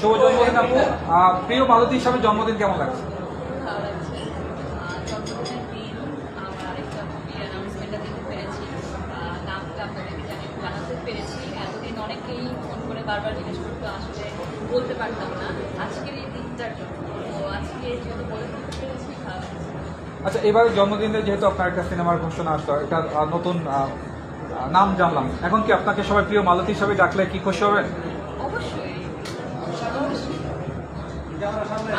শুভ জন্মদিন আপু প্রিয় মালতী হিসাবে জন্মদিন কেমন লাগছে? অনেকেই ফোন করে বারবার জিজ্ঞেস করতো আসলে বলতে পারতাম না আজকের এই দিনটার জন্য। তো আজকে যেহেতু বলে দিতে পেরেছি আচ্ছা এবারে জন্মদিনে যেহেতু আপনার একটা সিনেমার ঘোষণা আসতো একটা নতুন নাম জানলাম। এখন কি আপনাকে সবাই প্রিয় মালতী হিসাবে ডাকলে কি খুশি হবেন অবশ্যই অবশ্যই।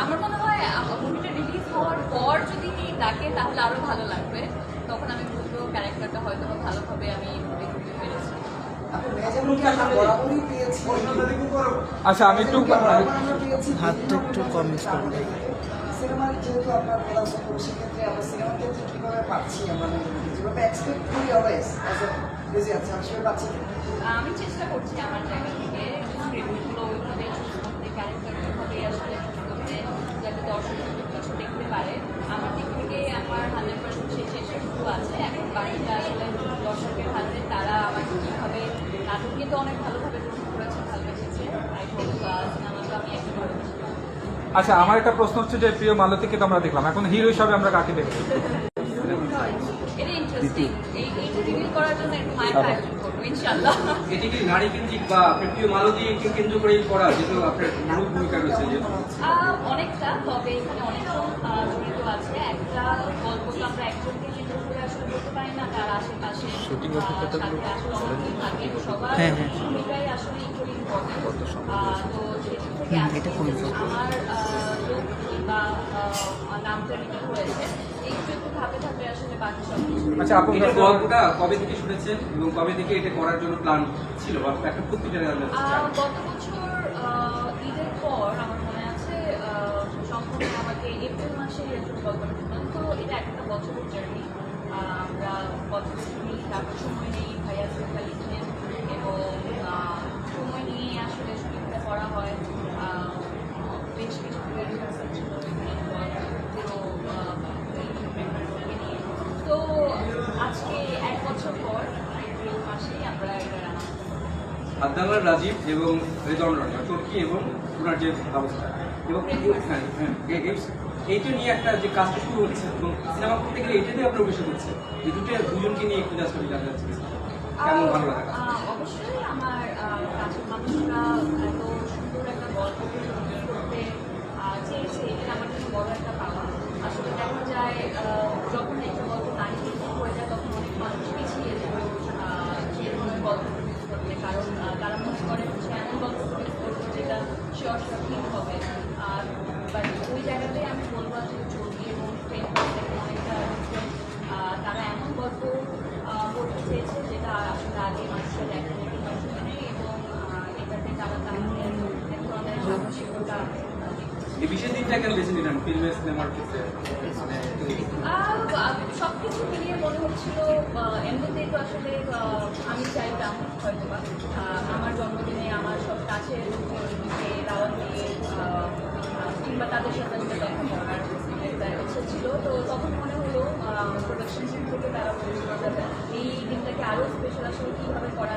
আমার মনে হয় মুভিটা রিলিজ হওয়ার পর যদি ডাকে তাহলে আরও ভালো লাগবে। তখন আমি বুঝব ক্যারেক্টারটা হয়তো ভালোভাবে আমি দেখতে পেরেছি। আচ্ছা আমি একটু হাতটা একটু কম সিনেমার যেহেতু আপনার প্রধান সফর সেক্ষেত্রে আমরা সিনেমার ক্ষেত্রে কীভাবে পাচ্ছি আমরা যেভাবে এক্সপেক্ট করি অলওয়েজ অ্যাজ এ বিজি আছে আমি সেভাবে পাচ্ছি। আমি চেষ্টা করছি আমার জায়গা থেকে স্ক্রিপ্টগুলো ওইভাবে ক্যারেক্টার ওইভাবে আসলে করতে যাতে দর্শক কিছু দেখতে পারে। আমার দিক থেকে আমার হান্ড্রেড পার্সেন্ট সেই চেষ্টাটুকু আছে। এখন বাকিটা আসলে দর্শকের হাতে তারা আমাকে কীভাবে নাটকে তো অনেক ভালোভাবে গ্রহণ করেছে ভালোবেসেছে। আই থিঙ্ক সিনেমাটা আমি একটু ভালোবেসেছি আচ্ছা আমার একটা প্রশ্ন হচ্ছে যে প্রিয় মালতীকে তো আমরা দেখলাম। এখন হিরো হিসাবে আমরা কাকে দেখছি এটা ইন্টারেস্টিং এই এইটা রিভিল করার জন্য একটু মায়ের আয়োজন করব ইনশাল্লাহ এটি কি নারী কেন্দ্রিক বা প্রিয় মালতীকে কেন্দ্র করেই করা যেহেতু আপনার মূল ভূমিকা রয়েছে যে আহ, অনেকটা তবে এখানে অনেকজন আহ, জড়িত আছে একটা গল্প তো আমরা একজনকে কেন্দ্র করে আসলে বলতে পারি না তার আশেপাশে Shooting আহ, অভিজ্ঞতাগুলো সাথে আসলে অনেকেই থাকে সবার হ্যাঁ, হ্যাঁ। ভূমিকাই আসলে ইকুয়ালি ইম্পর্টেন্ট তো সেদিক থেকে হুম, আজকে এটা খুবই যে আমার আহ, লোক বা আহ, নামটা রিভিল হয়েছে এই একটু ধাপে ধাপে আসলে বাকি সব কিছু আচ্ছা আপু এটার গল্পটা কবে থেকে শুনেছেন এবং কবে থেকে এটা করার জন্য প্ল্যান ছিল? বা একটা প্রতিটা জানতে গত বছর আহ, ঈদের পর আমার মনে আছে আহ, সম্পূর্ণ আমাকে এপ্রিল মাসে একজন গল্পটা শোনান। তো এটা একটা বছরের জার্নি আমরা তারপর সময় নেই ভাইয়া সিনেমা লিখেন এবং সময় নিয়ে আসলে শুটিংটা করা হয়। বেশ কিছু rehearsal ছিল নিয়ে তো আজকে এক বছর পর এপ্রিল মাসেই আমরা এটা আদালার রাজীব এবং রেজন রানা চরকি এবং ওনার যে ব্যবস্থা এবং হ্যাঁ, হ্যাঁ, এইটা নিয়ে একটা যে কাজটা শুরু হচ্ছে এবং সিনেমা করতে গেলে এইটাতেই আপনার অভিষেক হচ্ছে। এই দুটো দুজনকে নিয়ে একটু জাস্ট আমি জানতে চাচ্ছি। কেমন ভালো লাগা? অবশ্যই আমার কাছের মানুষরা এত সুন্দর একটা গল্প তৈরি করতে আহ, চেয়েছে এটা আমার জন্য বড় একটা পাওয়া আসলে দেখা যায় আহ, যখন একটা গল্প নারী কেন্দ্রিক হয়ে যায় তখন অনেক মানুষ পিছিয়ে যায় আহ, সেই ধরনের গল্প প্রডিউস করতে কারণ আহ, তারা মনে করে হচ্ছে এমন গল্প প্রডিউস করব যেটা শিওর শিওর ঠিক হবে আর বাট ওই জায়গাতে আমি বলব যে চর্বি এবং ফ্রেম অনেকটা different। আহ, তারা এমন গল্প আহ, করতে চেয়েছে যেটা আসলে আগে মানুষের দেখেনি কিংবা শুনেনি এবং আহ, এটাতে তারা তাহলে এক ধরনের সাহসিকতা বিশেষ দিনটা কেন বেছে নিলেন ফিল্মের সিনেমার ক্ষেত্রে? মানে সব কিছু মিলিয়ে মনে হচ্ছিল এমনিতেই তো আসলে আমি চাইতাম হয়তো বা আমার জন্মদিনে আমার সব লোকজনকে দাওয়াত দিয়ে কিংবা তাদের সাথে দেখা করার ছিল। তো তখন মনে হলো প্রোডাকশন থেকে তারা এই দিনটাকে আরও স্পেশাল আসলে কীভাবে করা